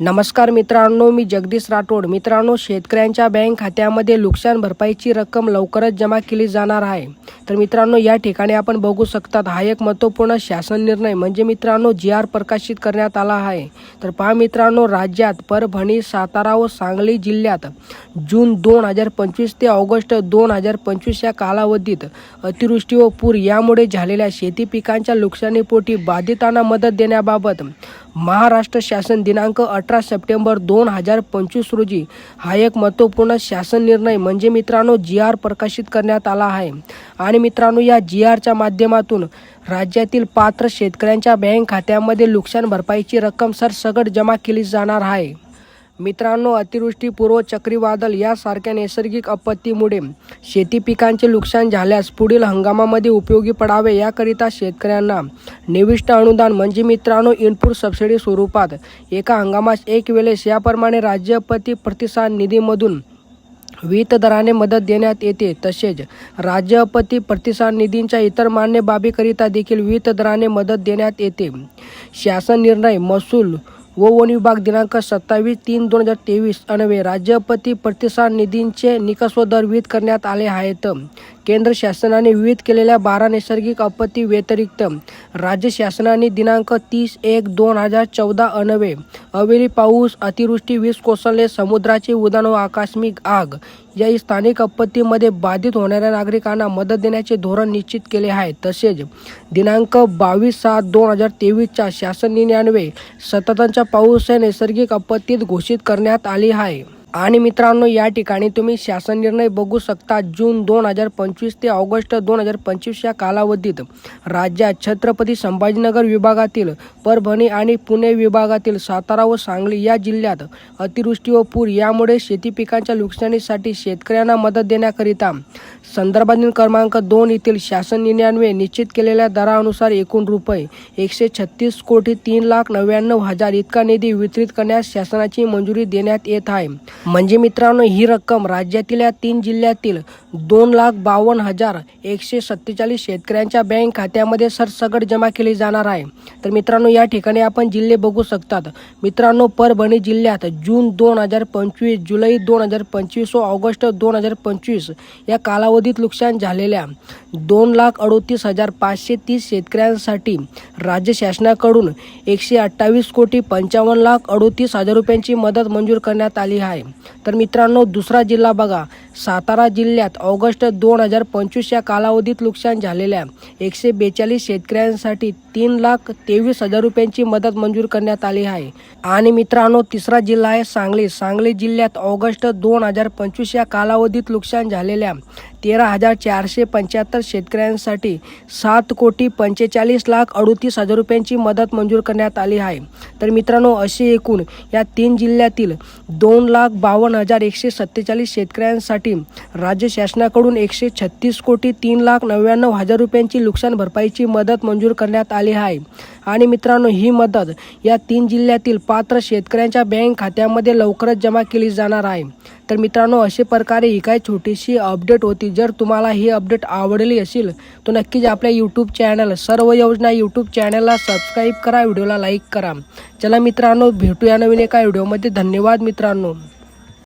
नमस्कार मित्रांनो मी जगदीश राठोड. मित्रांनो शेतकऱ्यांच्या बँक खात्यामध्ये नुकसान भरपाईची रक्कम लवकरच जमा केली जाणार आहे. तर मित्रांनो या ठिकाणी आपण बघू शकतात हा एक महत्त्वपूर्ण शासन निर्णय म्हणजे मित्रांनो जी आर प्रकाशित करण्यात आला आहे. तर पहा मित्रांनो राज्यात परभणी सातारा व सांगली जिल्ह्यात जून दोन हजार पंचवीस ते ऑगस्ट दोन हजार पंचवीस या कालावधीत अतिवृष्टी व पूर यामुळे झालेल्या शेती पिकांच्या नुकसानीपोटी बाधितांना मदत देण्याबाबत महाराष्ट्र शासन दिनांक अठरा सप्टेंबर दोन हजार पंचवीस रोजी हा एक महत्त्वपूर्ण शासन निर्णय म्हणजे मित्रांनो जी आर प्रकाशित करण्यात आला आहे. आणि मित्रांनो या जी आरच्या माध्यमातून राज्यातील पात्र शेतकऱ्यांच्या बँक खात्यामध्ये नुकसान भरपाईची रक्कम सरसकट जमा केली जाणार आहे. मित्रांनो अतिवृष्टी पूर्व चक्रीवादळ यासारख्या नैसर्गिक आपत्तीमुळे शेती पिकांचे नुकसान झाल्यास पुढील हंगामामध्ये उपयोगी पडावे याकरिता शेतकऱ्यांना निविष्ट अनुदान. म्हणजे मित्रांनो इनपुट सबसिडी स्वरूपात एका हंगामास एक वेळेस याप्रमाणे राज्य आपत्ती प्रतिसाद निधीमधून वित्त दराने मदत देण्यात येते. तसेच राज्य आपत्ती प्रतिसाद निधींच्या इतर मान्य बाबीकरिता देखील वित्त दराने मदत देण्यात येते. शासन निर्णय महसूल व वन विभाग दिनांक सत्तावीस तीन दोन हजार तेवीस अन्वे राज्यपती प्रतिसाद निधींचे निकष व दर विहित करण्यात आले आहेत. केंद्र शासनाने विविध केलेल्या बारा नैसर्गिक आपत्ती व्यतिरिक्त राज्य शासनाने दिनांक तीस एक दोन हजार चौदा अनवे अवेली पाऊस अतिवृष्टी वीज कोसळले समुद्राचे उदान व आकस्मिक आग या स्थानिक आपत्तीमध्ये बाधित होणाऱ्या नागरिकांना मदत देण्याचे धोरण निश्चित केले आहे. तसेच दिनांक बावीस सात दोन हजार तेवीसच्या शासन निर्णयान्वये सततांच्या पाऊस हे नैसर्गिक आपत्तीत घोषित करण्यात आली आहे. आणि मित्रांनो या ठिकाणी तुम्ही शासन निर्णय बघू शकता. जून दोन हजार पंचवीस ते ऑगस्ट दोन हजार पंचवीस या कालावधीत राज्यात छत्रपती संभाजीनगर विभागातील परभणी आणि पुणे विभागातील सातारा व सांगली या जिल्ह्यात अतिवृष्टी व पूर यामुळे शेती पिकांच्या नुकसानीसाठी शेतकऱ्यांना मदत देण्याकरिता संदर्भातील क्रमांक दोन येथील शासन निर्णयान्वये निश्चित केलेल्या दरानुसार एकूण रुपये एकशे छत्तीस कोटी तीन लाख नव्याण्णव हजार इतका निधी वितरित करण्यास शासनाची मंजुरी देण्यात येत आहे. म्हणजे मित्रांनो ही रक्कम राज्यातील या तीन जिल्ह्यातील दोन लाख बावन्न हजार एकशे सत्तेचाळीस शेतकऱ्यांच्या बँक खात्यामध्ये सरसगट जमा केली जाणार आहे. तर मित्रांनो या ठिकाणी आपण जिल्हे बघू शकतात. मित्रांनो परभणी जिल्ह्यात जून दोन हजार पंचवीस जुलै दोन हजार पंचवीस व ऑगस्ट दोन हजार पंचवीस या कालावधीत नुकसान झालेल्या दोन लाख अडोतीस हजार पाचशे तीस शेतकऱ्यांसाठी राज्य शासनाकडून एकशे अठ्ठावीस कोटी पंचावन्न लाख अडोतीस हजार रुपयांची मदत मंजूर करण्यात आली आहे. तर मित्रांनो दुसरा जिल्हा बघा. सातारा जिल्ह्यात ऑगस्ट दोन हजार पंचवीस या कालावधीत नुकसान झालेल्या एकशे बेचाळीस शेतकऱ्यांसाठी तीन लाख तेवीस हजार रुपयांची मदत मंजूर करण्यात आली आहे. आणि मित्रांनो तिसरा जिल्हा आहे सांगली. सांगली जिल्ह्यात ऑगस्ट दोन हजार पंचवीस या कालावधीत नुकसान झालेल्या तेरा हजार चारशे पंच्याहत्तर शेतकऱ्यांसाठी सात कोटी पंचेचाळीस लाख अडोतीस हजार रुपयांची मदत मंजूर करण्यात आली आहे. तर मित्रांनो असे एकूण या तीन जिल्ह्यातील दोन लाख बावन्न हजार एकशे सत्तेचाळीस शेतकऱ्यांसाठी राज्य शासनाकडून एकशे छत्तीस कोटी तीन लाख नव्याण्णव हजार रुपयांची नुकसान भरपाईची मदत मंजूर करण्यात आली आहे. आणि मित्रांनो ही मदत या तीन जिल्ह्यातील पात्र शेतकऱ्यांच्या बँक खात्यामध्ये लवकरच जमा केली जाणार आहे. तर मित्रांनो अशा प्रकारे ही काय छोटीशी अपडेट होती. जर तुम्हाला ही अपडेट आवडली असेल तर नक्कीच आपल्या यूट्यूब चॅनल सर्व योजना यूट्यूब चॅनलला सबस्क्राईब करा व्हिडिओला लाईक करा. चला मित्रांनो भेटूया नवीन एका व्हिडिओमध्ये धन्यवाद मित्रांनो.